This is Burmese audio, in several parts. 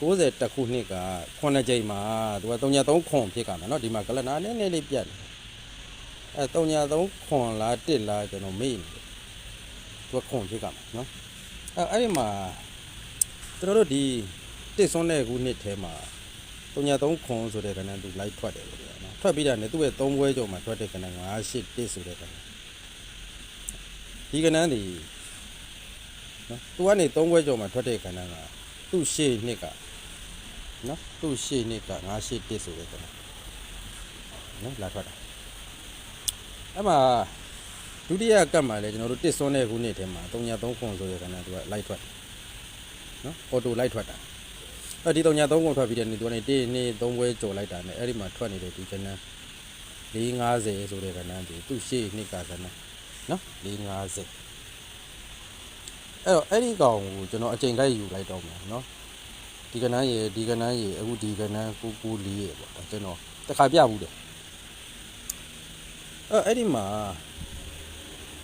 90တက်ခုနှစ်က9ကြိမ်မှာသူက303ခွန်ဖြစ်ကမှာเนาะဒီမှာကလနာနည်းနည်းလေးပြတ်တယ်အဲ303ခွန်လားတစ်လားကျွန်တော်မေ့နေတယ်သူကခွန်ဖြစ်ကမှာเนาะအဲအဲ့ဒီမှာကျွန်တော်တို့ဒီတစ်စွန်းတဲ့ခုနှစ်ထဲမှာ303ခွန်ဆိုတဲ့ကဏ္ဍသူလိုက်ထွက်တယ်လို့ပြောเนาะထွက်ပြီးတာနဲ့သူ့ရဲ့3ဘွဲကြော်မှာထွက်တဲ့ကဏ္ဍ98တစ်ဆိုတဲ့ကဏ္ဍဒီကဏ္ဍဒီနော်သူကနေ3ဘွဲကြော်မှာထွက်တဲ့ကဏ္ဍကသူ့ရှေ့နှစ်က နော်သူ့ရှေ့နှစ်က981ဆိုတဲ့ကောင်နော်လာထွက်တာအဲ့မှာဒုတိယကတ်မှာလည်းကျွန်တော်တို့တစ်စွန်းတဲ့ခုနှစ်ထဲမှာ303ခွန်ဆိုတဲ့ကောင်ကသူကလိုက်ထွက်တယ်နော်အော်တိုလိုက်ထွက်တာအဲ့ဒီ303ခွန်ထွက်ပြီးတဲ့နေ့သူကနေ1 2 3ဘွဲကြော်လိုက်တာနဲ့အဲ့ဒီမှာထွက်နေတဲ့ဒီကဏ္ဍ450ဆိုတဲ့ကဏ္ဍဒီသူ့ရှေ့နှစ်ကကဏ္ဍနော်450အဲ့တော့အဲ့ဒီကောင်ကိုကျွန်တော်အချိန်ခိုက်ယူလိုက်တော့မယ်နော် ဒီကနန်းရေဒီကနန်းရေအခုဒီကနန်းကိုကိုလေးရေပေါ့ဒါကျွန်တော်တခါပြဘူးတယ်အဲအဲ့ဒီမှာ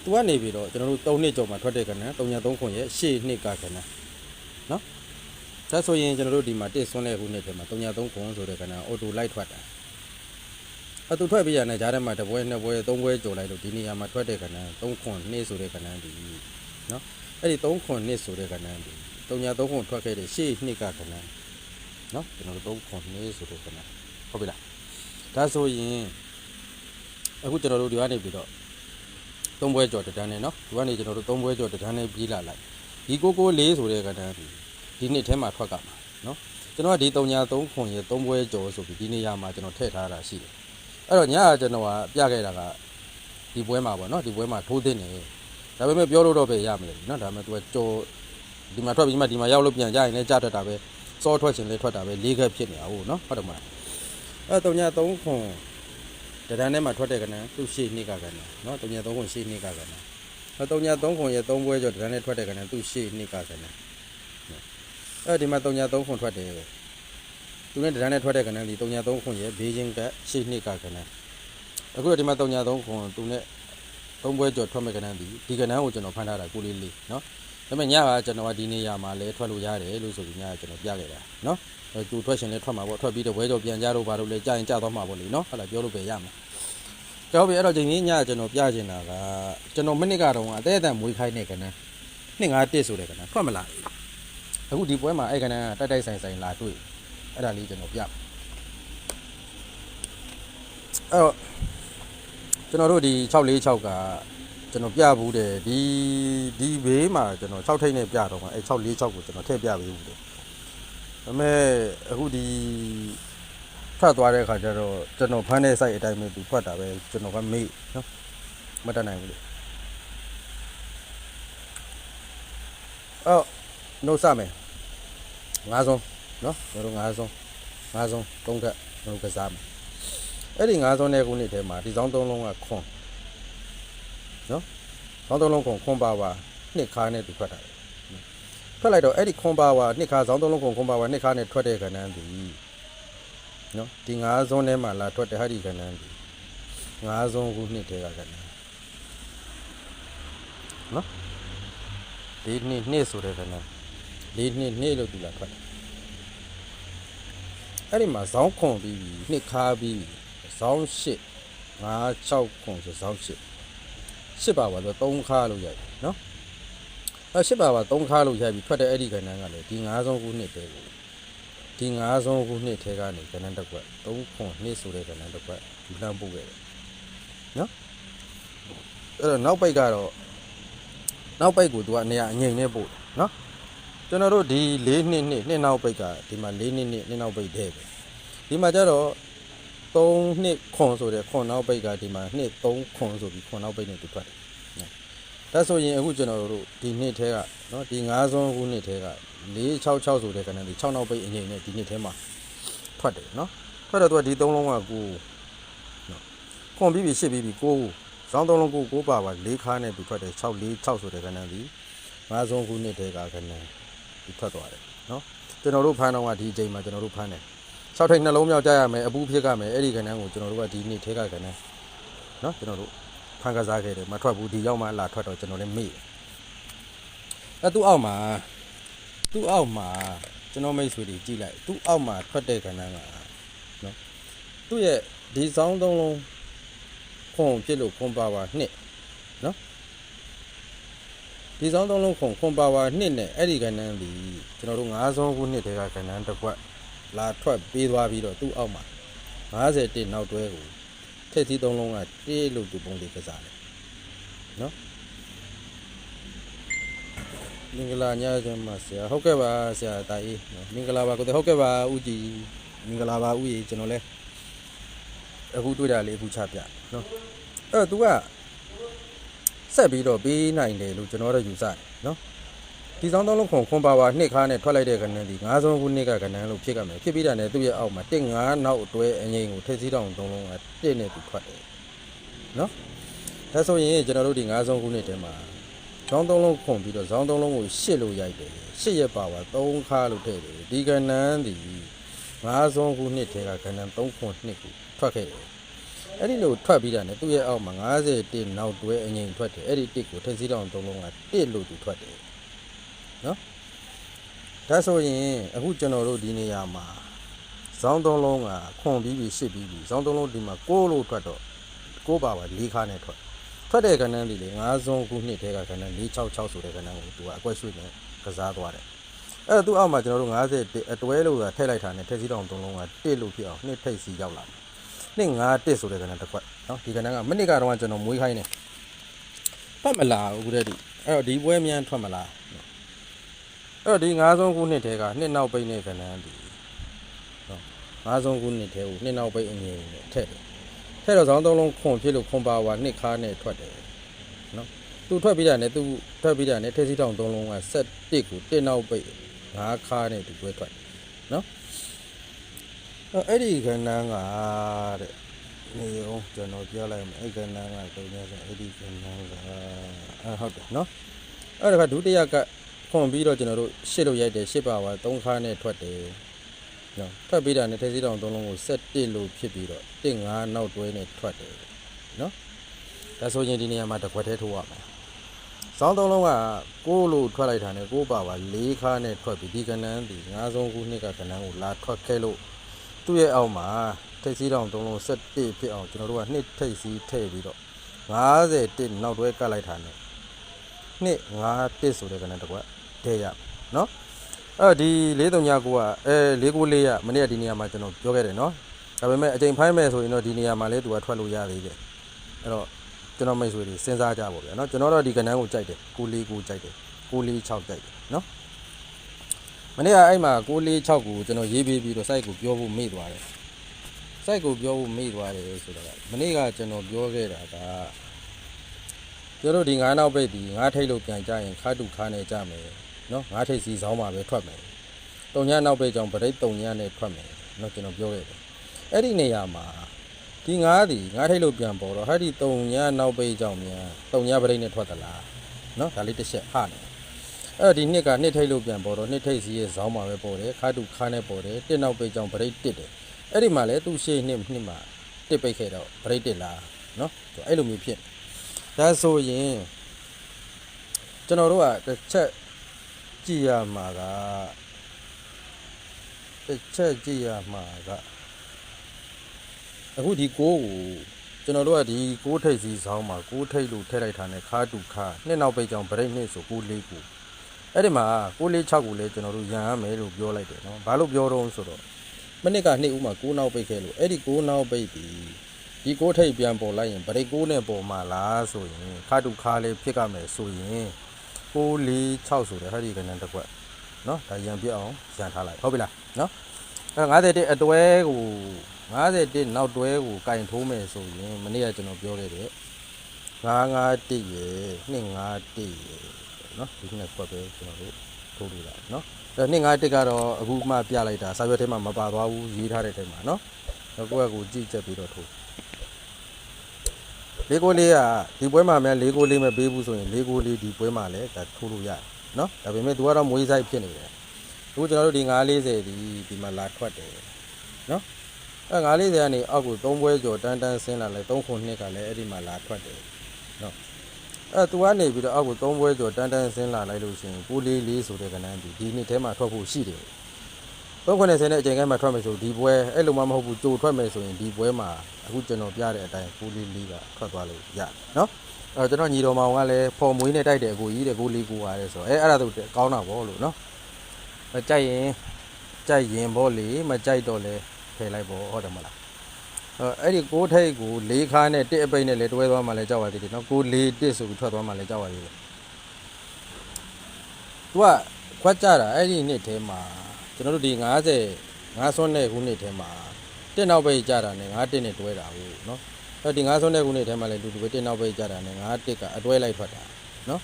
သူကနေပြီးတော့ကျွန်တော်တို့3နှစ်ကျော်မှာထွက်တဲ့ကနန်း303ခွန်ရဲ့ရှေ့နှစ်ကကနန်းနော်ဒါဆိုရင်ကျွန်တော်တို့ဒီမှာတစ်ဆွန်းတဲ့ခုနှစ်ထဲမှာ303ခွန်ဆိုတဲ့ကနန်းအော်တိုလိုက်ထွက်တာအတူထွက်ပြီးရတဲ့ဂျားထဲမှာတစ်ပွဲနှစ်ပွဲသုံးပွဲကျော်လိုက်လို့ဒီနေရာမှာထွက်တဲ့ကနန်း3ခွန်နှစ်ဆိုတဲ့ကနန်းဒီနော်အဲ့ဒီ3ခွန်နှစ်ဆိုတဲ့ကနန်းဒီ တုံညာသုံးခုထွက်ခဲ့တဲ့ရှေ့နှစ်ကကဏ္ဍနော်ကျွန်တော်တို့သုံးခုနေဆိုတဲ့ကဏ္ဍဟုတ်ပြီလားဒါဆိုရင်အခုကျွန်တော်တို့ဒီကနေပြီးတော့သုံးပွဲကြော်တန်းနဲ့နော်ဒီကနေကျွန်တော်တို့သုံးပွဲကြော်တန်းနဲ့ပြီးလာလိုက်ဒီကိုကိုလေးဆိုတဲ့ကဏ္ဍဒီဒီနှစ်ထဲမှာထွက်ကမှာနော်ကျွန်တော်ကဒီတုံညာသုံးခုရဲ့သုံးပွဲကြော်ဆိုပြီးဒီနေရာမှာကျွန်တော်ထည့်ထားတာရှိတယ်အဲ့တော့ညကကျွန်တော်ကပြခဲ့တာကဒီပွဲမှာပေါ့နော်ဒီပွဲမှာထိုးသိနေဒါပေမဲ့ပြောလို့တော့ပဲရမလို့နော်ဒါပေမဲ့ तू ကကြော် ဒီမှာထွက်ပြီးမှဒီမှာရောက်လို့ပြန်ကြရင်လည်းကြတတ်တာပဲစောထွက်ချင်လည်းထွက်တာပဲလေးခက်ဖြစ်နေတာဟုတ်နော်ဟုတ်တယ်မလားအဲတုံညာ3ခွန်တဒန်းထဲမှာထွက်တဲ့ကဏ္ဍသူ့ရှေ့နှစ်ကကဏ္ဍနော်တုံညာ3ခွန်ရှေ့နှစ်ကကဏ္ဍအဲတုံညာ3ခွန်ရဲ့3ပွဲကျော်တဒန်းထဲထွက်တဲ့ကဏ္ဍသူ့ရှေ့နှစ်ကကဏ္ဍအဲဒီမှာတုံညာ3ခွန်ထွက်တယ်သူနဲ့တဒန်းထဲထွက်တဲ့ကဏ္ဍဒီတုံညာ3ခွန်ရဲ့ဘေးချင်းကရှေ့နှစ်ကကဏ္ဍအခုတော့ဒီမှာတုံညာ3ခွန်သူနဲ့3ပွဲကျော်ထွက်မဲ့ကဏ္ဍဒီဒီကဏ္ဍကိုကျွန်တော်ဖမ်းထားတာကိုလေးလေးနော် ဒါပေမဲ့ညကကျွန်တော်ကဒီနေရာမှာလဲထွက်လို့ရတယ်လို့ဆိုပြီးညကကျွန်တော်ပြခဲ့တာနော်အဲသူထွက်ရှင်လဲထွက်မှာပေါ့ထွက်ပြီးတော့ဝဲကြောပြန်ကြတော့ဘာလို့လဲကြာရင်ကြာတော့မှာပေါ့လေနော်ဟုတ်လားပြောလို့ပဲရမှာကြောက်ပြီအဲ့တော့ဒီနေ့ညကကျွန်တော်ပြချင်တာကကျွန်တော်မိနစ်ကတော့အသေးအတန်မွေးခိုင်းနေကနန်းနှစ်ငါတစ်ဆိုတဲ့ကနန်းထွက်မလားအခုဒီပွဲမှာအဲ့ကနန်းကတိုက်တိုက်ဆိုင်ဆိုင်လာတွေ့အဲ့ဒါလေးကျွန်တော်ပြအဲ့တော့ကျွန်တော်တို့ဒီ646က ကျွန်တော်ပြဘူးတယ်ဒီဒီဘေးမှာကျွန်တော်6ထိပ်နဲ့ပြတော့မှာအဲ646ကိုကျွန်တော်ထည့်ပြပေးဘူးတယ်ဒါပေမဲ့အခုဒီထွက်သွားတဲ့အခါကျတော့ကျွန်တော်ဖမ်းတဲ့ site အတိုင်းပဲသူထွက်တာပဲကျွန်တော်ကမေ့နော်မတတ်နိုင်ဘူးလေအော်နှုတ်စမယ်ငါးဆုံးနော်ကျွန်တော်ငါးဆုံးငါးဆုံးသုံးထက်ကျွန်တော်ကစားမယ်အဲ့ဒီငါးဆုံးတဲ့ခုနှစ်ထဲမှာဒီဆောင်သုံးလုံးကခွန် ဆောင်းသုံးလုံးခုံခွန်ပါပါနှစ်ခါနဲ့သူထွက်တာလေထွက်လိုက်တော့အဲ့ဒီခွန်ပါပါနှစ်ခါဆောင်းသုံးလုံးခုံခွန်ပါပါနှစ်ခါနဲ့ထွက်တဲ့ကဏ္ဍဒီနော်ဒီငါးစုံထဲမှာလာထွက်တဲ့ဟာဒီကဏ္ဍဒီငါးစုံခုနှစ်ထဲကကဏ္ဍနော်ဒီနှစ်နှစ်ဆိုတဲ့ကဏ္ဍဒီနှစ်နှစ်လို့သူလာထွက်တယ်အဲ့ဒီမှာဇောင်းခွန်ပြီးပြီနှစ်ခါပြီးပြီဇောင်းရှစ်ငါး6ခွန်ဆိုဇောင်းရှစ် ရှစ်ပါပါဆို3ခါလို့ရိုက်တယ်နော်အဲရှစ်ပါပါ3ခါလို့ရိုက်ပြီးထွက်တဲ့အဲ့ဒီကဏ္ဍကလည်းဒီ9ဆုံးခုနှစ်တည်းကိုဒီ9ဆုံးခုနှစ်ထဲကနေကဏ္ဍတစ်ခွက်3ခွန်နှစ်ဆိုတဲ့ကဏ္ဍတစ်ခွက်ဒီလမ်းပို့ခဲ့တယ်နော်အဲ့တော့နောက်ပိတ်ကတော့နောက်ပိတ်ကိုသူကနေရာအငိမ့်နဲ့ပို့တယ်နော်ကျွန်တော်တို့ဒီ၄နှစ်နှစ်နှစ်နောက်ပိတ်ကဒီမှာ၄နှစ်နှစ်နှစ်နောက်ပိတ်တဲ့ပဲဒီမှာကျတော့ 3နှစ်ခွန်ဆိုတဲ့ခွန်နောက်ပိတ်ကဒီမှာနှစ်3ခွန်ဆိုပြီးခွန်နောက်ပိတ်နဲ့သူထွက်တယ်နော်ဒါဆိုရင်အခုကျွန်တော်တို့ဒီနှစ်ထဲကနော်ဒီ9ဆုံးခုနှစ်ထဲက466ဆိုတဲ့ကဏ္ဍဒီ6နောက်ပိတ်အငိမ့်နဲ့ဒီနှစ်ထဲမှာထွက်တယ်နော်ထွက်တော့သူကဒီ3လုံးကကိုနော်ခွန်ပြီးပြီရှစ်ပြီးပြီကိုဇောင်း3လုံးကိုကိုပါပါ၄ခါနဲ့သူထွက်တယ်6 4 6ဆိုတဲ့ကဏ္ဍဒီ9ဆုံးခုနှစ်ထဲကကဏ္ဍဒီထွက်သွားတယ်နော်ကျွန်တော်တို့ဖမ်းတော့ကဒီအချိန်မှာကျွန်တော်တို့ဖမ်းတယ် ၆ထိပ်နှလုံးမြောက်ကြရမယ်အပူဖြစ်ကမယ်အဲ့ဒီကဏ္ဍကိုကျွန်တော်တို့ကဒီနေ့ထဲကကဏ္ဍနော်ကျွန်တော်တို့ဖန်ကစားခဲ့တယ်မထွက်ဘူးဒီရောက်မှလာထွက်တော့ကျွန်တော်လည်းမေ့တယ်အဲသူ့အောက်မှာသူ့အောက်မှာကျွန်တော်မိတ်ဆွေတွေကြည့်လိုက်သူ့အောက်မှာထွက်တဲ့ကဏ္ဍကနော်သူ့ရဲ့ဒီစောင်းသုံးလုံးခွန်ဖြစ်လို့ခွန်ပါဝါနှစ်နော်ဒီစောင်းသုံးလုံးခွန်ခွန်ပါဝါနှစ်နဲ့အဲ့ဒီကဏ္ဍဒီကျွန်တော်တို့9ဆုံးခုနှစ်တည်းကကဏ္ဍတစ်ခွက် လာထွက်ပေးသွားပြီးတော့သူ့အောက်မှာ50တင်နောက်တွဲကိုထက်သီးသုံးလုံးကတေးလို့သူပုံလေးကစားတယ်နော်မင်္ဂလာညချမ်းပါဆရာဟုတ်ကဲ့ပါဆရာတာအေးနော်မင်္ဂလာပါကိုတဲ့ဟုတ်ကဲ့ပါဦးကြည်မင်္ဂလာပါဦးကြီးကျွန်တော်လဲအခုတွေ့တာလေးအခုချပြနော်အဲ့တော့ तू ကဆက်ပြီးတော့ပေးနိုင်တယ်လို့ကျွန်တော်တို့ယူဆတယ်နော် ဒီဆောင်သုံးလုံးခွန်ခွန်ပါပါနှစ်ခါနဲ့ထွက်လိုက်တဲ့ကဏ္ဍဒီ9ဆုံးခုနှစ်ကကဏ္ဍလို့ဖြစ်ကြမယ်ဖြစ်ပြီးတာနဲ့သူ့ရဲ့အောက်မှာ1 5နောက်အတွဲအငိမ့်ကိုထည့်စည်းတောင်သုံးလုံးက1နဲ့သူထွက်တယ်နော်ဒါဆိုရင်ကျွန်တော်တို့ဒီ9ဆုံးခုနှစ်ထဲမှာဇောင်းသုံးလုံးခွန်ပြီးတော့ဇောင်းသုံးလုံးကိုရှစ်လို့ရိုက်တယ်ရှစ်ရက်ပါပါ3ခါလို့ထည့်တယ်ဒီကဏ္ဍန်ဒီငါးစုံခုနှစ်ထဲကကဏ္ဍန်3ခွန်နှစ်ကိုထွက်ခဲ့တယ်အဲ့ဒီလိုထွက်ပြီးတာ ਨੇ သူ့ရဲ့အောက်မှာ50တင်နောက်တွဲအငိမ်ထွက်တယ်အဲ့ဒီတစ်ကိုထည့်စီတောင်သုံးလုံးကတစ်လို့သူထွက်တယ် နော်ဒါဆိုရင်အခုကျွန်တော်တို့ဒီနေရာမှာဇောင်းသုံးလုံးကခွန်ပြီးပြီးရှစ်ပြီးပြီးဇောင်းသုံးလုံးဒီမှာ6လို့ထွက်တော့6ပါပါ4ခါနဲ့ထွက်ထွက်တဲ့ကဏ္ဍဒီလေ9ဆုံးခုနှစ်ထဲကကဏ္ဍ466ဆိုတဲ့ကဏ္ဍကိုသူကအကွက်ရွှေ့နဲ့ကစားသွားတယ်အဲ့တော့သူ့အောက်မှာကျွန်တော်တို့50အတွဲလို့ကထည့်လိုက်တာနဲ့ထည့်စီတောင်သုံးလုံးက1လို့ဖြစ်အောင်နှစ်ထိပ်စီရောက်လာတယ်နှစ်51ဆိုတဲ့ကဏ္ဍတစ်ခွက်နော်ဒီကဏ္ဍကမိနစ်ကတော့ကျွန်တော်မွေးခိုင်းတယ်ဖတ်မလားအခုတည်းဒီအဲ့တော့ဒီပွဲမြန်ထွက်မလားအဲ့ တော့ဒီ9ဆုံးခုနှစ်ထဲကနှစ်နောက်ပိတ်တဲ့ကဏ္ဍဒီနော်9ဆုံးခုနှစ်ထဲကိုနှစ်နောက်ပိတ်အငြင်းနဲ့ထည့်တယ်ထဲတော့ဇောင်းသုံးလုံးခွန်ဖြစ်လို့ခွန်ပါဝါနှစ်ခါနဲ့ထွက်တယ်နော်သူထွက်ပြီးတာနဲ့သူထွက်ပြီးတာနဲ့ထဲစီတောင်သုံးလုံးကဆက်တစ်ကိုတစ်နောက်ပိတ်ငါးခါနဲ့သူတွဲထွက်နော်အဲ့အဲ့ဒီခဏန်းကတဲ့နေအောင်ကျွန်တော်ပြောလိုက်မယ်အဲ့ခဏန်းကတုံးရဆိုအဲ့ဒီခဏန်းကအဲဟုတ်တယ်နော်အဲ့ဒါကဒုတိယက ခွန်ပြီးတော့ကျွန်တော်တို့ရှစ်လို့ရိုက်တယ်ရှစ်ပါဝါသုံးခါနဲ့ထွက်တယ်နော်ထွက်ပြီးတာနဲ့ထဲစီတောင်သုံးလုံးကိုဆက်တစ်လို့ဖြစ်ပြီးတော့တစ်ငါးနောက်တွဲနဲ့ထွက်တယ်နော်ဒါဆိုရင်ဒီနေရာမှာတစ်ခွက်သေးထိုးရမယ်စောင်းသုံးလုံးက6လို့ထွက်လိုက်တာနဲ့6ပါပါ4ခါနဲ့ထွက်ပြီးဒီကဏ္ဍဒီ9ဆုံးခုနှစ်ကကဏ္ဍကိုလာထွက်ခဲ့လို့သူ့ရဲ့အောက်မှာထိပ်စီးတောင်သုံးလုံးဆက်တစ်ဖြစ်အောင်ကျွန်တော်တို့ကနှစ်ထိပ်စီးထည့်ပြီးတော့50တစ်နောက်တွဲကတ်လိုက်တာနဲ့နှစ်5တစ်ဆိုတဲ့ကဏ္ဍတစ်ခွက် ထည့်ရမယ်နော်အဲ့ဒီ439ကအဲ494ရမနေ့ကဒီနေရာမှာကျွန်တော်ပြောခဲ့တယ်နော်ဒါပေမဲ့အချိန်ဖိုင်းမဲ့ဆိုရင်တော့ဒီနေရာမှာလည်းသူကထွက်လို့ရသေးတယ်အဲ့တော့ကျွန်တော်မိတ်ဆွေတွေစဉ်းစားကြပါဗျာနော်ကျွန်တော်တော့ဒီကဏ္ဍကိုကြိုက်တယ်949ကြိုက်တယ်946ကြိုက်တယ်နော်မနေ့ကအဲ့မှာ946ကိုကျွန်တော်ရေးပေးပြီးတော့ site ကိုပြောဖို့မေ့သွားတယ် site ကိုပြောဖို့မေ့သွားတယ်ဆိုတော့မနေ့ကကျွန်တော်ပြောခဲ့တာကကျွန်တော်ဒီ9နောက်ပိတ်ဒီ9ထိတ်လို့ပြန်ကြရင်ခါတူခါနေကြမယ် နော်ငါးထိပ်စီစောင်းမှာပဲထွက်မယ်တုံညနောက်ပိတ်ကြောင့်ဗရိတ်တုံညနဲ့ထွက်မယ်နော်ကျွန်တော်ပြောခဲ့တယ်အဲ့ဒီနေရာမှာဒီငါးဒီငါးထိပ်လို့ပြန်ပေါ်တော့ဟာဒီတုံညနောက်ပိတ်ကြောင့်မြန်တုံညဗရိတ်နဲ့ထွက်သလားနော်ဒါလေးတစ်ချက်ဟာနေအဲ့တော့ဒီနှစ်ကနှစ်ထိပ်လို့ပြန်ပေါ်တော့နှစ်ထိပ်စီရဲ့ဇောင်းမှာပဲပေါ်တယ်ခါတူခါနဲ့ပေါ်တယ်တစ်နောက်ပိတ်ကြောင့်ဗရိတ်တစ်တယ်အဲ့ဒီမှာလဲသူ့ရှေ့နှစ်နှစ်မှာတစ်ပိတ်ခဲ့တော့ဗရိတ်တစ်လားနော်အဲ့လိုမျိုးဖြစ်ဒါဆိုရင်ကျွန်တော်တို့ကတစ်ချက် ကြည့်ရမှာကတစ်ချက်ကြည့်ရမှာကအခုဒီကိုးကိုကျွန်တော်တို့ကဒီကိုးထိပ်စီဆောင်းမှာကိုးထိပ်လို့ထည့်လိုက်တာနဲ့ခါတူခါနှစ်နောက်ပိတ်ကြောင်ဗရိတ်နှစ်ဆိုကိုးလေးကိုအဲ့ဒီမှာကိုးလေး6ကိုလည်းကျွန်တော်တို့ရန်ရမယ်လို့ပြောလိုက်တယ်နော်ဘာလို့ပြောတော့ဆိုတော့မနစ်ကနှစ်ဦးမှာကိုးနောက်ပိတ်ခဲ့လို့အဲ့ဒီကိုးနောက်ပိတ်ဒီဒီကိုးထိပ်ပြန်ပေါ်လိုက်ရင်ဗရိတ်ကိုးနဲ့ပေါ်မှာလားဆိုရင်ခါတူခါလေးဖြစ်ကြမယ်ဆိုရင် 646ဆိုတဲ့ဟဲ့ဒီကဏ္ဍတစ်ခွက်နော်ဒါရံပြအောင်ရံထားလိုက်ဟုတ်ပြီလားနော်အဲ51အတွဲကို51နောက်တွဲကိုကင်ထိုးမယ်ဆိုရင်မနေ့ကကျွန်တော်ပြောခဲ့တဲ့951ရယ်251ရယ်နော်ဒီနှစ်ခွက်ပဲကျွန်တော်တို့ထိုးလို့ရတယ်နော်အဲ251ကတော့အခုမှပြလိုက်တာစာရွက်ထဲမှာမပါသွားဘူးရေးထားတဲ့ထဲမှာနော်နောက်ကွက်ကိုကြည့်ချက်ပြီးတော့ထိုး လေးကိုလေးကဒီပွဲမှာများလေးကိုလေးမပေးဘူးဆိုရင်လေးကိုလေးဒီပွဲမှာလည်းဒါထိုးလို့ရတယ်နော်ဒါပေမဲ့သူကတော့မွေးဆိုင်ဖြစ်နေတယ်အခုကျွန်တော်တို့ဒီ940ဒီဒီမှာလာထွက်တယ်နော်အဲ940ကနေအောက်ကို3ပွဲကျော်တန်းတန်းဆင်းလာလဲ3ခုနှစ်ကလည်းအဲ့ဒီမှာလာထွက်တယ်နော်အဲသူကနေပြီးတော့အောက်ကို3ပွဲကျော်တန်းတန်းဆင်းလာလိုက်လို့ရှိရင်944ဆိုတဲ့ကဏ္ဍဒီဒီနှစ်ထဲမှာထွက်ဖို့ရှိတယ် 390နဲ့အချိန်ကဲမှာထွက်မယ်ဆိုဒီပွဲအဲ့လိုမှမဟုတ်ဘူးကြိုထွက်မယ်ဆိုရင်ဒီပွဲမှာအခုကျွန်တော်ပြတဲ့အတိုင်းကိုလေးလေးကထွက်သွားလို့ရတယ်နော်အဲကျွန်တော်ညီတော်မောင်ကလည်းဖော်မွေးနဲ့တိုက်တယ်အကိုကြီးတဲ့ကိုလေးကိုပါတယ်ဆိုတော့အဲအဲ့ဒါဆိုကောင်းတာပေါ့လို့နော်မကြိုက်ရင်ကြိုက်ရင်ပေါ့လေမကြိုက်တော့လဲဖယ်လိုက်ပေါ့ဟုတ်တယ်မလားအဲအဲ့ဒီကိုထိတ်ကိုလေးခါနဲ့တစ်အပိတ်နဲ့လည်းတွဲသွားမှလည်းကြောက်ပါသေးတယ်နော်ကိုလေးတစ်ဆိုပြီးထွက်သွားမှလည်းကြောက်ပါသေးတယ် तू ကခွက်ကြတာအဲ့ဒီနှစ်ထဲမှာ ကျွန်တော်တို့ဒီ90ငါးစွန်းတဲ့ခုနှစ်ထဲမှာတစ်နောက်ပိတ်ကြတာနဲ့ငါးတစ်နဲ့တွဲတာဟုတ်နော်အဲ့ဒီငါးစွန်းတဲ့ခုနှစ်ထဲမှာလည်းတူတူပဲတစ်နောက်ပိတ်ကြတာနဲ့ငါးတစ်ကအတွဲလိုက်ထွက်တာနော်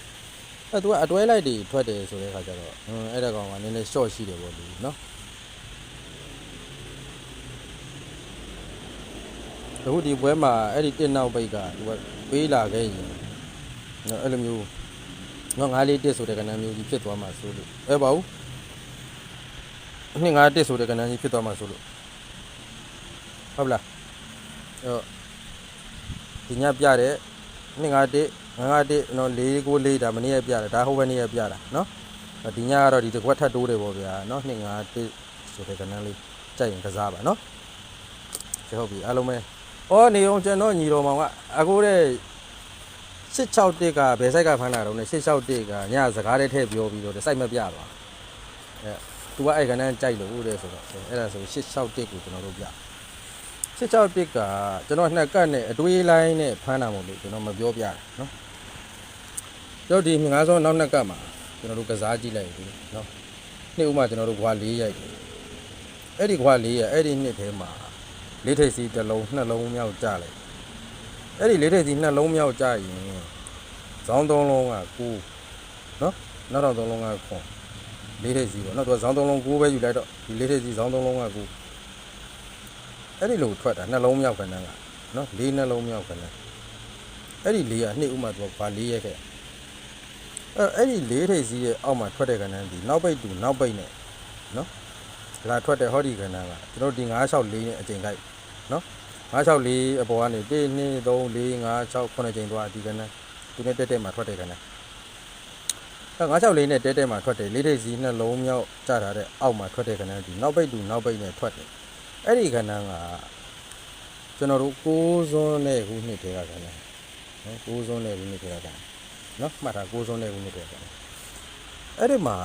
အဲ့ तू ကအတွဲလိုက်တွေထွက်တယ်ဆိုတဲ့ခါကျတော့ဟွန်းအဲ့ဒါကောင်ကနည်းနည်း short ရှိတယ်ပေါ့လူနော်အခုဒီပွဲမှာအဲ့ဒီတစ်နောက်ပိတ်က तू ကပေးလာခဲ့ရင်နော်အဲ့လိုမျိုးနော်ငါးလေးတစ်ဆိုတဲ့ကဏ္ဍမျိုးကြီးဖြစ်သွားမှာဆိုလို့အဲပါဘူး နှစ်ငါးတစ်ဆိုတဲ့ကဏ္ဍကြီးဖြစ်သွားမှာဆိုလို့ဟုတ်လားအဲတော့ဒီညပြတဲ့နှစ်ငါးတစ်ငါးငါးတစ်နော်၄ကို၄ဒါမနေ့ရပြတာဒါဟိုဘက်နေ့ရပြတာနော်အဲ့ဒီညကတော့ဒီတစ်ခွက်ထပ်တိုးတယ်ပေါ့ဗျာနော်နှစ်ငါးတစ်ဆိုတဲ့ကဏ္ဍလေးကြိုက်ရင်ကစားပါနော်ကဲဟုတ်ပြီအားလုံးပဲအော်နေအောင်ကျွန်တော်ညီတော်မောင်ကအခုတဲ့661ကဘယ်ဆိုင်ကဖမ်းတာတော့လဲ661ကညစကားလေးထည့်ပြောပြီးတော့စိုက်မပြပါအဲ तू ကအဲ့ကဏ္ဍကြိုက်လို့တဲ့ဆိုတော့အဲ့ဒါဆို661ကိုကျွန်တော်တို့ပြ661ကကျွန်တော်နှစ်ကတ်နဲ့အတွေးလိုင်းနဲ့ဖမ်းတာမို့လို့ကျွန်တော်မပြောပြတာနော်တို့ဒီငါးစောနောက်နှစ်ကတ်မှာကျွန်တော်တို့ကစားကြည့်လိုက်ပြီနော်နေ့ဥမှာကျွန်တော်တို့ခွာ၄ရိုက်တယ်အဲ့ဒီခွာ၄ရိုက်အဲ့ဒီနှစ်ထဲမှာလေးထိပ်စီတစ်လုံးနှလုံးမြောက်ကြလိုက်အဲ့ဒီလေးထိပ်စီနှလုံးမြောက်ကြရင်ဇောင်းသုံးလုံးက9နော်နောက်တော့သုံးလုံးကခွန် လေးထည့်စီပေါ့နော်သူကဇောင်းသုံးလုံးကိုးပဲယူလိုက်တော့ဒီလေးထည့်စီဇောင်းသုံးလုံးကကိုးအဲ့ဒီလိုထွက်တာနှလုံးမြောက်ခဏကနော်လေးနှလုံးမြောက်ခဏအဲ့ဒီလေးကနှစ်ဥမှသူကဗာလေးရက်ခဲ့အဲ့အဲ့ဒီလေးထည့်စီရဲ့အောက်မှာထွက်တဲ့ခဏဒီနောက်ပိတ်တူနောက်ပိတ်နဲ့နော်လာထွက်တဲ့ဟောဒီခဏကကျွန်တော်ဒီ964နဲ့အချိန်လိုက်နော်964အပေါ်ကနေ1 2 3 4 5 6 9ချိန်သွားဒီခဏသူနဲ့တက်တက်မှာထွက်တဲ့ခဏ 964လေးနဲ့တဲတဲမှာထွက်တယ်လေးထိပ်စီနှလုံးမြောက်ကြတာတဲ့အောက်မှာထွက်တဲ့ခဏဒီနောက်ပိတ်တူနောက်ပိတ်နဲ့ထွက်တယ်အဲ့ဒီခဏကကျွန်တော်တို့ကိုးစွန်းနဲ့ခုနှစ်တဲကခဏနော်ကိုးစွန်းနဲ့ခုနှစ်တဲကခဏနော်မှတ်တာကိုးစွန်းနဲ့ခုနှစ်တဲကခဏအဲ့ဒီမှာ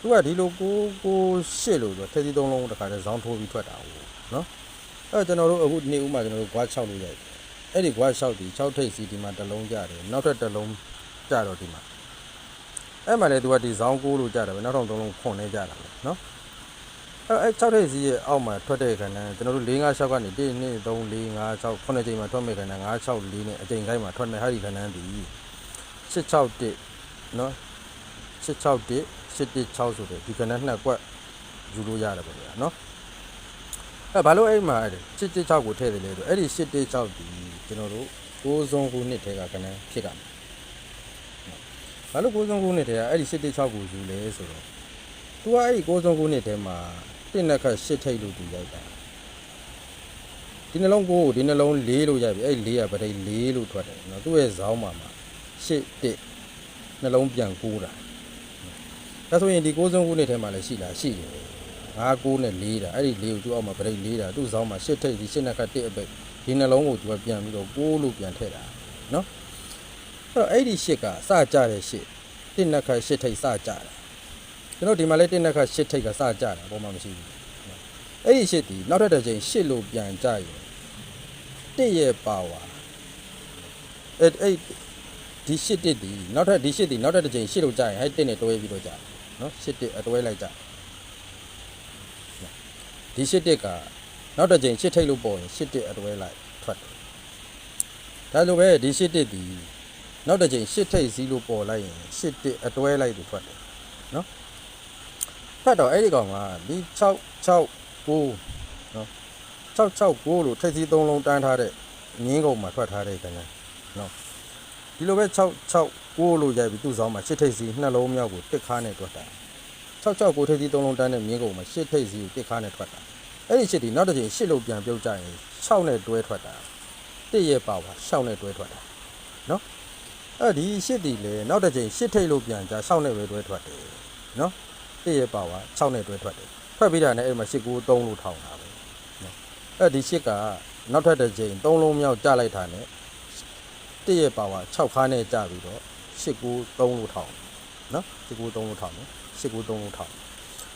သူကဒီလိုကိုကိုရှစ်လို့ဆိုထဲစီသုံးလုံးတခါတည်းဇောင်းထိုးပြီးထွက်တာဟုတ်နော်အဲ့ကျွန်တော်တို့အခုဒီနေ့ဥမာကျွန်တော်တို့ graph 6လို့ရိုက်တယ်အဲ့ဒီ graph 6ဒီ6ထိပ်စီဒီမှာတစ်လုံးကြတယ်နောက်ထပ်တစ်လုံးကြတော့ဒီမှာ အဲ့မှာလည်းသူကဒီဇောင်းကိုးလို့ကြတာပဲနောက်တော့သုံးလုံးခွန်နေကြတာပဲနော်အဲ့အဲ့6ထိပ်စီးရဲ့အောက်မှာထွက်တဲ့ခဏကျွန်တော်တို့6 5 6ကနေ1 2 3 4 5 6 9ချိန်မှာထွက်မဲ့ခဏ9 6 4နဲ့အချိန်တိုင်းမှာထွက်မဲ့ဟာဒီခဏဒီ661နော်661 616ဆိုတဲ့ဒီခဏနှစ်ကွက်ယူလို့ရတယ်ပဲဗျာနော်အဲဘာလို့အဲ့မှာအဲ့616ကိုထည့်တယ်လဲဆိုအဲ့ဒီ616ဒီကျွန်တော်တို့ကိုးစုံခုနှစ်ထဲကခဏဖြစ်တာ ဘာလို့6စုံခုနှစ်ထဲကအဲ့ဒီ816ကိုယူလဲဆိုတော့ तू ကအဲ့ဒီ6စုံခုနှစ်ထဲမှာတစ်နှစ်ခတ်8ထိတ်လို့သူရိုက်တာဒီနှလုံးကိုဒီနှလုံး4လို့ရိုက်ပြီအဲ့ဒီ4ကဗတိတ်4လို့ထွက်တယ်နော်သူ့ရဲ့ဇောင်းမှာမှာ8တစ်နှလုံးပြန်ကူးတာဒါဆိုရင်ဒီ6စုံခုနှစ်ထဲမှာလည်းရှိလားရှိတယ်ငါးကိုးနဲ့လေးတာအဲ့ဒီလေးကိုသူ့အောက်မှာဗရိတ်လေးတာသူ့စောင်းမှာရှစ်ထိပ်ဒီရှစ်နှစ်ခတ်တစ်အပိတ်ဒီနှလုံးကိုသူကပြန်ပြီးတော့ကိုးလို့ပြန်ထည့်တာနော်အဲ့ တော့အဲ့ဒီရှစ်ကစကြတဲ့ရှစ်တစ်နှစ်ခတ်ရှစ်ထိပ်စကြတာကျွန်တော်ဒီမှာလည်းတစ်နှစ်ခတ်ရှစ်ထိပ်ကစကြတာဘာမှမရှိဘူးအဲ့ဒီရှစ်ဒီနောက်ထပ်တစ်ချိန်ရှစ်လို့ပြန်ကြရင်တစ်ရဲ့ပါဝါအဲ့အဲ့ဒီရှစ်တစ်ဒီနောက်ထပ်ဒီရှစ်ဒီနောက်ထပ်တစ်ချိန်ရှစ်လို့ကြရင်အဲ့တစ်နဲ့တွဲပြီးတော့ကြနော်ရှစ်တစ်အတွဲလိုက်ကြဒီရှစ်တစ်ကနောက်တစ်ကြိမ်ရှစ်ထိတ်လို့ပေါ်ရင်ရှစ်တစ်အတွဲလိုက်ထွက်တယ်ဒါလိုပဲဒီရှစ်တစ်ဒီ နောက်တစ်ကြိမ်ရှစ်ထိတ်စီးလို့ပေါ်လိုက်ရင်ရှစ်တစ်အတွဲလိုက်လို့ထွက်တယ်နော်ထွက်တော့အဲ့ဒီကောင်ကဒီ6 6 9နော်6 6 9လို့ထိတ်စီး၃လုံးတန်းထားတဲ့ငင်းကုန်မှာထွက်ထားတဲ့ကနေ့နော်ဒီလိုပဲ6 6 9လို့ရိုက်ပြီးသူ့ဆောင်မှာရှစ်ထိတ်စီးနှလုံးမြောက်ကိုတစ်ခါနဲ့တွက်တာ6 6 9ထိတ်စီး၃လုံးတန်းတဲ့မြင်းကုန်မှာရှစ်ထိတ်စီးကိုတစ်ခါနဲ့ထွက်တာအဲ့ဒီရှစ်ဒီနောက်တစ်ချိန်ရှစ်လို့ပြန်ပြုတ်ကြရင်6နဲ့တွဲထွက်တာတစ်ရဲ့ပါဝါ6နဲ့တွဲထွက်တာနော် အဲ့ဒီရှစ်ဒီလေနောက်တစ်ချိန်ရှစ်ထိတ်လို့ပြန်ကြ6နဲ့ပဲတွဲထွက်တယ်နော်တစ်ရဲ့ပါဝါ6နဲ့တွဲထွက်တယ်ထွက်ပြီးတာနဲ့အဲ့မှာ၈ကို3လို့ထောင်တာပဲနော်အဲ့ဒီ၈ကနောက်ထပ်တစ်ချိန်3လုံးမြောက်ကြလိုက်တာနဲ့တည့်ရဲ့ပါဝါ6ခါနဲ့ကြပြီးတော့၈ကို3လို့ထောင်နော်၈ကို3လို့ထောင်နော်၈ကို3လို့ထောင်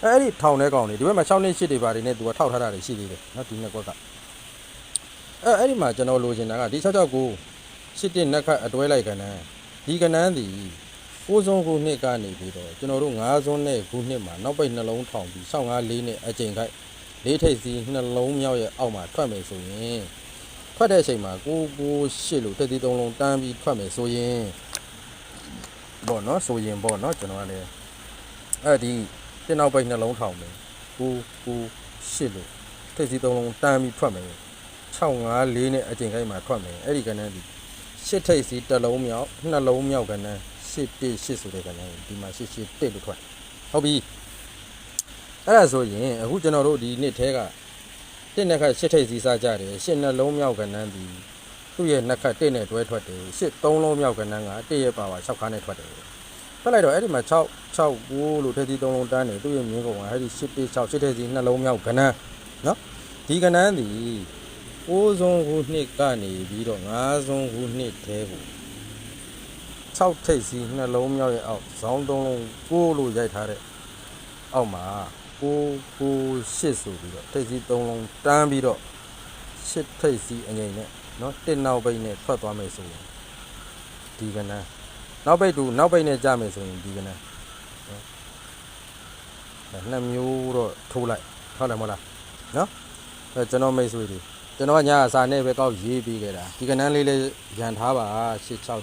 အဲ့ဒီထောင်တဲ့ကောင်တွေဒီဘက်မှာ6နှစ်8တွေပါတွေနဲ့သူကထောက်ထားတာတွေရှိသေးတယ်နော်ဒီနှစ်ကွက်ကအဲ့အဲ့ဒီမှာကျွန်တော်လိုချင်တာကဒီ669 ရှစ်တင်နက်ခတ်အတွဲလိုက်ကနန်းဒီကနန်းသည်ကိုးစုံခုနှစ်ကနေပြီးတော့ကျွန်တော်တို့9စုံနဲ့ခုနှစ်မှာနောက်ပိတ်နှလုံးထောင်ပြီး65လေးနဲ့အကျိန်ခိုက်လေးထိပ်စီနှလုံးမြောက်ရဲ့အောက်မှာထွက်မယ်ဆိုရင်ထွက်တဲ့အချိန်မှာကိုကိုရှစ်လို့တက်တီသုံးလုံးတန်းပြီးထွက်မယ်ဆိုရင်ပေါ့နော်ဆိုရင်ပေါ့နော်ကျွန်တော်ကလည်းအဲ့ဒီတင်နောက်ပိတ်နှလုံးထောင်မယ်ကိုကိုရှစ်လို့တက်တီသုံးလုံးတန်းပြီးထွက်မယ်65လေးနဲ့အကျိန်ခိုက်မှာထွက်မယ်အဲ့ဒီကနန်းဒီ ရှစ်ထိပ်စီတစ်လုံးမြောက်နှလုံးမြောက်ကနန်းရှစ်တစ်ရှစ်ဆိုတဲ့ကနန်းဒီမှာရှစ်ရှစ်တစ်လို့ထွက်တယ်ဟုတ်ပြီအဲ့ဒါဆိုရင်အခုကျွန်တော်တို့ဒီနှစ်ထဲကတစ်နှစ်ခတ်ရှစ်ထိပ်စီစားကြတယ်ရှစ်နှလုံးမြောက်ကနန်းဒီသူ့ရဲ့နှစ်ခတ်တစ်နဲ့တွဲထွက်တယ်ရှစ်သုံးလုံးမြောက်ကနန်းကတစ်ရဲ့ပါဝါ6ခါနဲ့ထွက်တယ်ထွက်လိုက်တော့အဲ့ဒီမှာ6 6 9လို့ထည့်စီသုံးလုံးတန်းတယ်သူ့ရဲ့မြင်းကုန်ကအဲ့ဒီရှစ်တစ်6ရှစ်ထိပ်စီနှလုံးမြောက်ကနန်းနော်ဒီကနန်းဒီ ကိုးစုံခုနှစ်ကနေပြီးတော့ငါးစုံခုနှစ်တဲကို6ထိပ်စီနှလုံးမြောက်ရဲ့အောက်ဇောင်းသုံးလုံးကိုးလို့ရိုက်ထားတဲ့အောက်မှာကိုးကိုးရှစ်ဆိုပြီးတော့ထိပ်စီသုံးလုံးတန်းပြီးတော့ရှစ်ထိပ်စီအငိမ့်နဲ့เนาะတစ်နောက်ပိတ်နဲ့ထွက်သွားမယ်ဆိုရင်ဒီကနန်းနောက်ပိတ်တူနောက်ပိတ်နဲ့ကြမယ်ဆိုရင်ဒီကနန်းနော်ဒါနှစ်မျိုးတော့ထိုးလိုက်ဟုတ်တယ်မဟုတ်လားနော်အဲကျွန်တော်မိတ်ဆွေတွေ ကျွန်တော်ကညာစာနဲ့ပဲကောက်ရေးပြီးခဲ့တာဒီကနန်းလေးလေးရန်ထားပါ661နော်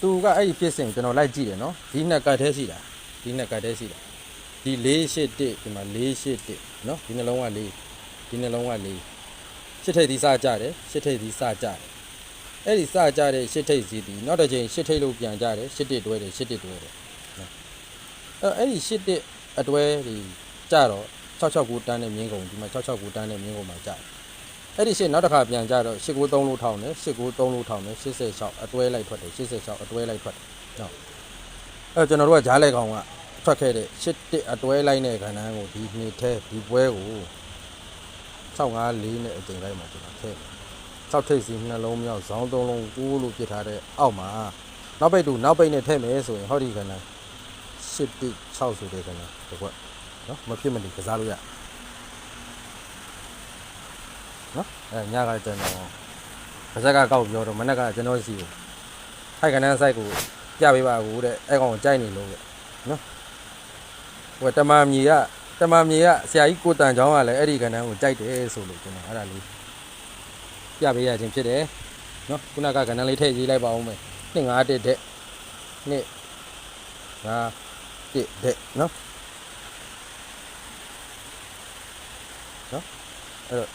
သူကအဲ့ဒီဖြစ်စဉ်ကျွန်တော်လိုက်ကြည့်တယ်နော်ဒီနှစ်ကတ်သေးရှိတာဒီနှစ်ကတ်သေးရှိတာဒီ481ဒီမှာ481နော်ဒီနှလုံးက4ဒီနှလုံးက4ရှစ်ထိပ်ဒီစကြတယ်ရှစ်ထိပ်ဒီစကြတယ်အဲ့ဒီစကြတဲ့ရှစ်ထိပ်စီဒီနောက်တစ်ချိန်ရှစ်ထိပ်လို့ပြန်ကြတယ်ရှစ်တစ်တွဲတယ်ရှစ်တစ်တွဲတယ်နော်အဲ့အဲ့ဒီရှစ်တစ်အတွဲဒီကြတော့ 669တန်းနဲ့မြင်းကုန်ဒီမှာ669တန်းနဲ့မြင်းကုန်မှာကြာတယ်အဲ့ဒီရှစ်နောက်တစ်ခါပြန်ကြတော့893လို့ထောင်းတယ်893လို့ထောင်းတယ်86အတွဲလိုက်ထွက်တယ်86အတွဲလိုက်ထွက်တယ်နော်အဲ့ကျွန်တော်တို့ကဂျားလိုက်ကောင်ကထွက်ခဲ့တဲ့81အတွဲလိုက်တဲ့ခန္ဓာကိုဒီနှစ်ထဲဒီပွဲကို654နဲ့အချိန်တိုင်းမှာကျွန်တော်ထည့်6ထိပ်စီနှလုံးမြောက်ဇောင်း3လုံး9လို့ပြစ်ထားတဲ့အောက်မှာနောက်ပိတ်တူနောက်ပိတ်နဲ့ထည့်မယ်ဆိုရင်ဟောဒီခန္ဓာ86ဆိုတဲ့ခန္ဓာတစ်ခွက် နော်မဖြစ်မနေကစားလို့ရနော်အဲညကကျွန်တော်ပါဇက်ကကောက်ပြောတော့မနေ့ကကျွန်တော်စီကိုထိုက်ကနန်းဆိုင်ကိုပြပေးပါဦးတဲ့အဲကောင်ကိုကြိုက်နေလို့တဲ့နော်ဟိုတမမြေကတမမြေကဆရာကြီးကိုတန်ချောင်းကလည်းအဲ့ဒီကနန်းကိုကြိုက်တယ်ဆိုလို့ကျွန်တော်အဲ့ဒါလေးပြပေးရခြင်းဖြစ်တယ်နော်ခုနကကနန်းလေးထည့်ရေးလိုက်ပါဦးမယ်2 5တက်တဲ့2 5တက်တဲ့နော် နော်အဲ့တော့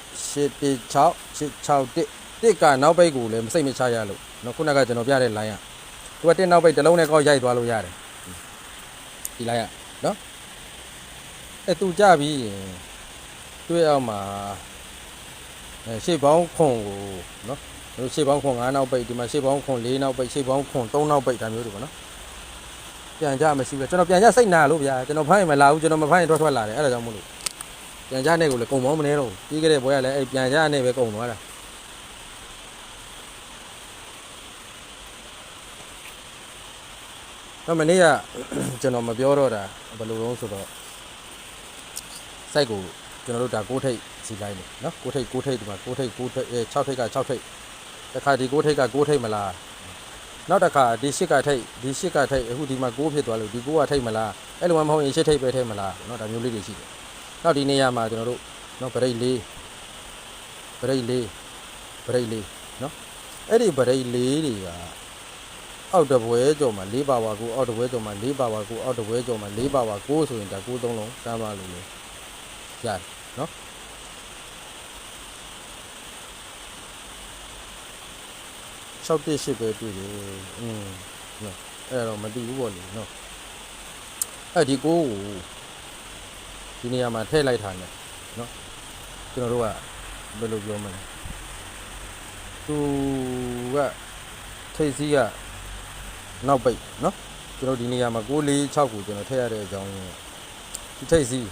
816 861တစ်ကနောက်ပိတ်ကိုလည်းမစိတ်မချရလို့နော်ခုနကကျွန်တော်ပြတဲ့ line ကသူကတစ်နောက်ပိတ်တစ်လုံးနဲ့ကောက်ရိုက်သွားလို့ရတယ်ဒီ line ကနော်အဲ့သူကြပြီးရင်တွေ့အောင်မှာအဲရှေ့ပေါင်းခွန်ကိုနော်တို့ရှေ့ပေါင်းခွန်9နောက်ပိတ်ဒီမှာရှေ့ပေါင်းခွန်4နောက်ပိတ်ရှေ့ပေါင်းခွန်3နောက်ပိတ်ဒါမျိုးတွေပေါ့နော်ပြန်ကြမရှိဘူးကျွန်တော်ပြန်ကြစိတ်နာလို့ဗျာကျွန်တော်ဖိုင်းရင်မလာဘူးကျွန်တော်မဖိုင်းရင်ထွက်ထွက်လာတယ်အဲ့ဒါကြောင့်မို့လို့ ပြန်ကြနဲ့ကိုလည်းကုံပေါင်းမနေတော့ပြီးခဲ့တဲ့ဘွဲကလည်းအဲ့ပြန်ကြနဲ့ပဲကုံသွားတာတော့မနေ့ကကျွန်တော်မပြောတော့တာဘယ်လိုလုံးဆိုတော့စိုက်ကိုကျွန်တော်တို့ဒါကိုထိတ်စီလိုက်နေနော်ကိုထိတ်ကိုထိတ်ဒီမှာကိုထိတ်ကိုထိတ်6ထိတ်က6ထိတ်တစ်ခါဒီကိုထိတ်ကကိုထိတ်မလားနောက်တစ်ခါဒီရှစ်ကထိတ်ဒီရှစ်ကထိတ်အခုဒီမှာကိုဖြစ်သွားလို့ဒီကိုကထိတ်မလားအဲ့လိုမှမဟုတ်ရင်ရှစ်ထိတ်ပဲထိတ်မလားနော်ဒါမျိုးလေးတွေရှိတယ် နောက်ဒီနေရာမှာကျွန်တော်တို့เนาะဗရိတ်လေးဗရိတ်လေးဗရိတ်လေးเนาะအဲ့ဒီဗရိတ်လေးတွေကအောက်တပွဲကြော်မှာ၄ပါဝါကိုအောက်တပွဲကြော်မှာ၄ပါဝါကိုအောက်တပွဲကြော်မှာ၄ပါဝါကိုဆိုရင်ဒါကိုသုံးလုံးစမ်းပါလို့လေရတယ်เนาะ6တိ8ပဲတွေ့တယ်อืมเนาะအဲ့ဒါတော့မသိဘူးပေါ့လေเนาะအဲ့ဒီကိုကို ဒီနေရာမှာထည့်လိုက်တာနဲ့နော်ကျွန်တော်တို့ကဘယ်လိုပြောမလဲသူကထိတ်စီးကနောက်ပိတ်နော်ကျွန်တော်ဒီနေရာမှာ646ကိုကျွန်တော်ထည့်ရတဲ့အကြောင်းရင်းဒီထိတ်စီး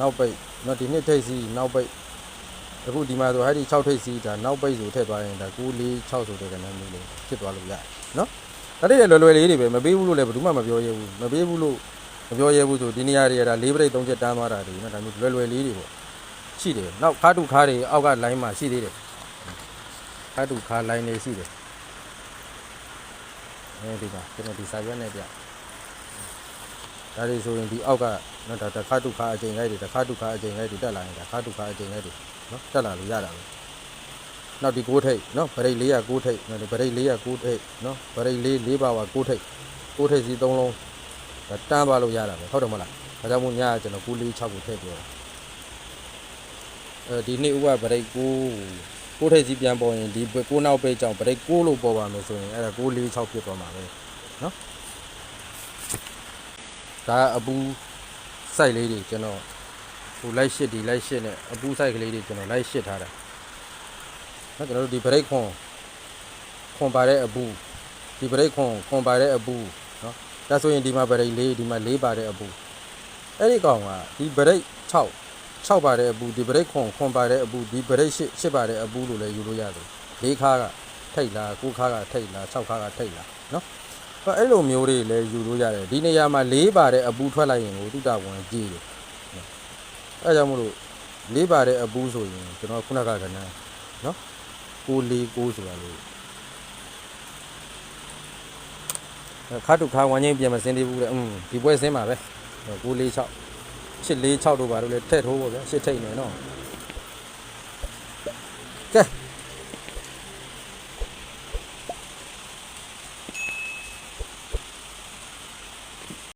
နောက်ပိတ်နော်ဒီနှစ်ထိတ်စီးနောက်ပိတ်အခုဒီမှာဆိုဟဲ့ဒီ6ထိပ်စီးဒါနောက်ပိတ်ဆိုထည့်သွားရင်ဒါ946ဆိုတဲ့ကဏ္ဍမျိုးလေးဖြစ်သွားလို့ရတယ်နော်ဒါတွေလွယ်လွယ်လေးတွေပဲမပေးဘူးလို့လည်းဘယ်သူမှမပြောရဘူးမပေးဘူးလို့ မပြောရဲဘူးဆိုဒီနေရာတွေကဒါ၄ပြိတ်၃ချက်တန်းသွားတာတွေနော်ဒါမျိုးလွယ်လွယ်လေးတွေပေါ့ရှိတယ်နောက်ခါတူခါတွေအောက်ကလိုင်းမှာရှိသေးတယ်ခါတူခါလိုင်းတွေရှိတယ်အဲဒီကကျွန်တော်ဒီစာရွက်နဲ့ပြဒါတွေဆိုရင်ဒီအောက်ကနော်ဒါတစ်ခါတုခါအချိန်လိုက်တွေတစ်ခါတုခါအချိန်လိုက်တွေတက်လာရင်ဒါခါတုခါအချိန်လိုက်တွေနော်တက်လာလို့ရတာပဲနောက်ဒီ6ထိပ်နော်ဗရိတ်400 6ထိပ်နော်ဒီဗရိတ်400 6ထိပ်နော်ဗရိတ်4 4ပါဝါ6ထိပ်6ထိပ်စီ3လုံး ဒါတန်းသွားလို့ရတာပဲဟုတ်တယ်မဟုတ်လားဒါကြောင့်မို့ညကကျွန်တော်9 4 6ကိုထည့်ပြောတာအဲဒီနေ့ဥပဗရိတ်9ကိုထိပ်စီပြန်ပေါ်ရင်ဒီ9နောက်ပိတ်ကြောင့်ဗရိတ်9လို့ပေါ်ပါမယ်ဆိုရင်အဲ့ဒါ9 4 6ဖြစ်သွားမှာပဲဒါအပူစိုက်လေးတွေကျွန်တော်ဟိုလိုက်ရှစ်ဒီလိုက်ရှစ်နဲ့အပူစိုက်ကလေးတွေကျွန်တော်လိုက်ရှစ်ထားတာနော်ကျွန်တော်တို့ဒီ break ခွန်ခွန်ပါတဲ့အပူဒီ break ခွန်ခွန်ပါတဲ့အပူနော် ဒါဆိုရင်ဒီမှာ break လေးဒီမှာလေးပါတဲ့အပူအဲ့ဒီကောင်ကဒီ break 6 6ပါတဲ့အပူဒီ break ခွန်ခွန်ပါတဲ့အပူဒီ break 8 8ပါတဲ့အပူလို့လည်းယူလို့ရတယ်လေးခါကထိတ်လားကိုးခါကထိတ်လား6ခါကထိတ်လားနော်အဲ့လိုမျိုးတွေလည်းယူလို့ရတယ်ဒီနေရာမှာလေးပါတဲ့အပူထွက်လိုက်ရင်ကိုတုတဝင်ကြည့်တယ်အဲကြောင့်မလို့လေးပါတဲ့အပူဆိုရင်ကျွန်တော်ခုနကကနန်းနော်6 4 9ဆိုတာလို့ ခါတုခါဝမ်းချင်းပြန်မစင်းသေးဘူးလေอืมဒီပွဲစင်းပါပဲ6 4 6 8 4 6တို့ပါလို့လေထည့်ထိုးပါဗျာ8ထိတ်နေနော်ကဲ